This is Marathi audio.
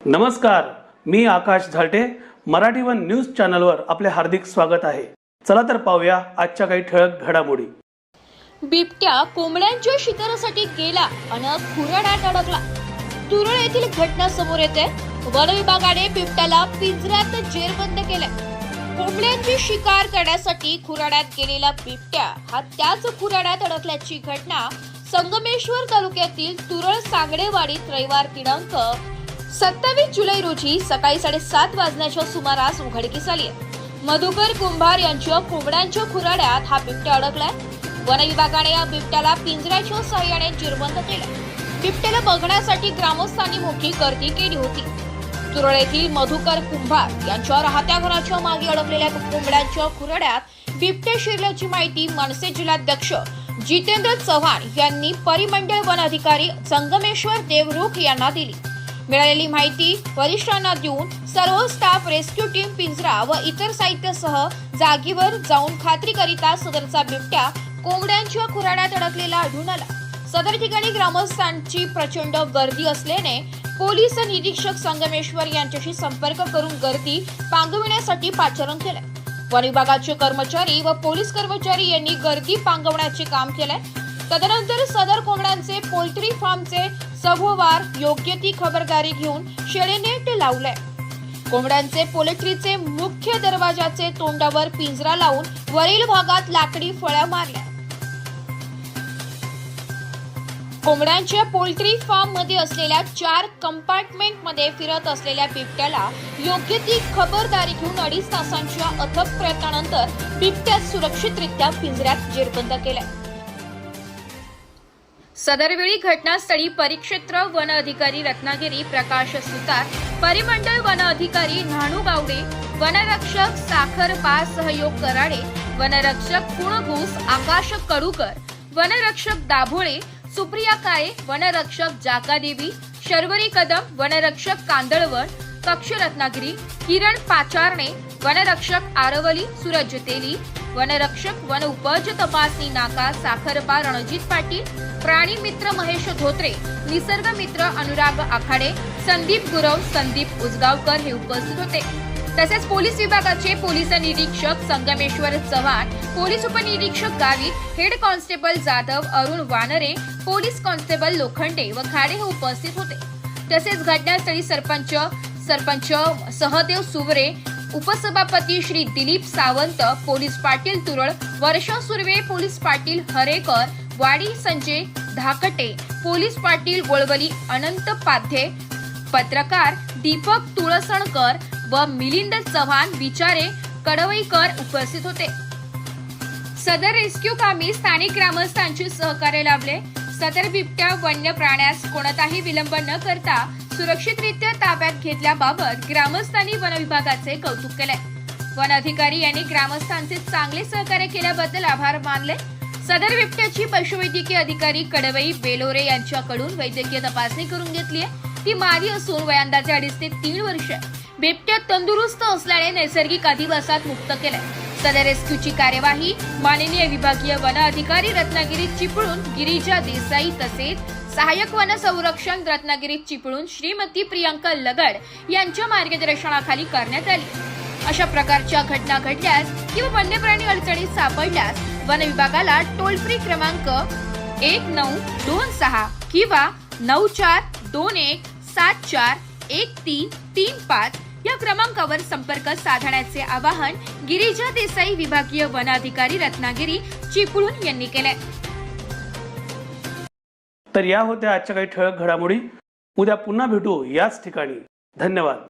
नमस्कार मी आकाश झालटे. मराठी वन न्यूज चॅनलवर आपले हार्दिक स्वागत आहे. चला तर पाहूया आजच्या काही ठळक घडामोडी. बिबट्या कोंबड्यांच्या शिकारासाठी गेला आणि खुराड्यात अडकला. तुरळ येथील घटना समोर येते. वन विभागाने बिबट्याला पिंजऱ्यात जेरबंद केलंय. कोंबड्यांची शिकार करण्यासाठी खुराड्यात गेलेला बिबट्या हा त्याच खुराड्यात अडकल्याची घटना संगमेश्वर तालुक्यातील तुरळ सांगडेवाडीत रविवार दिनांक सत्तावीस जुलै रोजी सकाळी साडेसात वाजण्याच्या सुमारास उघडकीस आली मधुकर कुंभार यांच्या कोंबड्यांच्या खुराड्यात हा बिबट्या अडकलाय. वन विभागाने या बिबट्याला पिंजऱ्याच्या सहाय्याने जिरबंद केलं. बिबट्याला बघण्यासाठी ग्रामस्थांनी मोठी गर्दी केली होती. तुरळ येथील मधुकर कुंभार यांच्या राहत्या घराच्या मागे अडकलेल्या कोंबड्यांच्या खुराड्यात बिबटे शिरल्याची माहिती मनसे जिल्हाध्यक्ष जितेंद्र चव्हाण यांनी परिमंडळ वन अधिकारी संगमेश्वर देवरुख यांना दिली. मिळालेली माहिती वरिष्ठांना देऊन सर्व स्टाफ रेस्क्यू टीम पिंजरा व इतर साहित्यासह जागेवर जाऊन खात्री करीता सदरचा बिबट्या कोंबड्यांच्या खुराड्यात अडकलेला आढळून आला. सदर ठिकाणी ग्रामस्थांची प्रचंड गर्दी असल्याने पोलीस निरीक्षक संगमेश्वर यांच्याशी संपर्क करून गर्दी पांगविण्यासाठी पाचारण केलंय. वन विभागाचे कर्मचारी व पोलीस कर्मचारी यांनी गर्दी पांगवण्याचे काम केलंय. तदनंतर सदर कोंबड्यांचे पोल्ट्री फार्मचे सभोवार योग्य ती खबरदारी घेऊन शेळेनेट लावलंय. कोंबड्यांचे पोल्ट्रीचे मुख्य दरवाजाचे तोंडावर पिंजरा लावून वरील भागात लाकडी फळ्या मारल्या. कोंबड्यांच्या पोल्ट्री फार्ममध्ये असलेल्या चार कंपार्टमेंटमध्ये फिरत असलेल्या बिबट्याला योग्य ती खबरदारी घेऊन अडीच तासांच्या अथक प्रयत्नानंतर बिबट्या सुरक्षितरित्या पिंजऱ्यात जेरबंद केलंय. सदरवेळी घटनास्थळी परिक्षेत्र वन अधिकारी रत्नागिरी प्रकाश सुतार परिमंडळ वन अधिकारी न्हाणू गावडे वनरक्षक साखर पा सहयोग कराडे वनरक्षक कुणघूस आकाश कडूकर वनरक्षक दाभोळे सुप्रिया काळे वनरक्षक जाकादेवी शर्वरी कदम वनरक्षक कांदळवण कक्ष रत्नागिरी किरण पाचारणे वनरक्षक आरवली सूरज तेली वनरक्षक वन उपज तपासणी नाका साखरपा रणजित पाटील प्राणी मित्र महेश धोत्रे निसर्ग मित्र अनुराग आखाडे संदीप गुरव संदीप उजगावकर हे उपस्थित होते. तसेच पोलीस विभागाचे पोलीस निरीक्षक संगमेश्वर चव्हाण पोलीस उपनिरीक्षक Gavit head constable Jadhav Arun Wanare police constable Lokhande व खाडे हे उपस्थित होते. तसेच घटनास्थळी सरपंच सरपंच सहदेव सुवरे उपसभापती श्री दिलीप सावंत पोलीस पाटील तुरळ वर्षा सुर्वे पोलीस पाटील हरेकर वाडी संजय धाकटे पोलीस पाटील गोळवली अनंत पाध्ये पत्रकार दीपक तुळसणकर व मिलिंद चव्हाण विचारे कडवईकर उपस्थित होते. सदर रेस्क्यू कामी स्थानिक ग्रामस्थांचे सहकार्य लाभले. सदर बिबट्या वन्य प्राण्यास कोणताही विलंब न करता सुरक्षितरित्या ताब्यात घेतल्याबाबत ग्रामस्थांनी वन विभागाचे कौतुक केले. वन अधिकारी यांनी ग्रामस्थांचे चांगले सहकार्य केल्याबद्दल आभार मानले. सदर बिबट्याची पशुवैद्यकीय अधिकारी कडवई बेलोरे यांच्याकडून वैद्यकीय तपासणी करून घेतली आहे. ती मादी असून वयांदाचे अडीच ते तीन वर्ष बिबट्या तंदुरुस्त असल्याने नैसर्गिक अधिवासात मुक्त केलाय. सदर रेस्क्यूची कार्यवाही माननीय विभागीय वन अधिकारी रत्नागिरी चिपळूण गिरिजा देसाई तसेच सहाय्यक वन संरक्षण रत्नागिरी चिपळूण श्रीमती प्रियंका लगड यांच्या मार्गदर्शनाखाली करण्यात आली. अशा प्रकारच्या घटना घडल्यास किंवा वन्यप्राणी अडचणीत सापडल्यास वन विभागाला टोल फ्री क्रमांक एक नऊ दोन सहा किंवा नऊ चार दोन एक सात चार एक तीन तीन पाच या क्रमांकावर संपर्क साधण्याचे आवाहन गिरिजा देसाई विभागीय वन अधिकारी रत्नागिरी चिपळूण यांनी केले तर या होत्या आजच्या काही ठळक घडामोडी. उद्या पुन्हा भेटू याच ठिकाणी. धन्यवाद.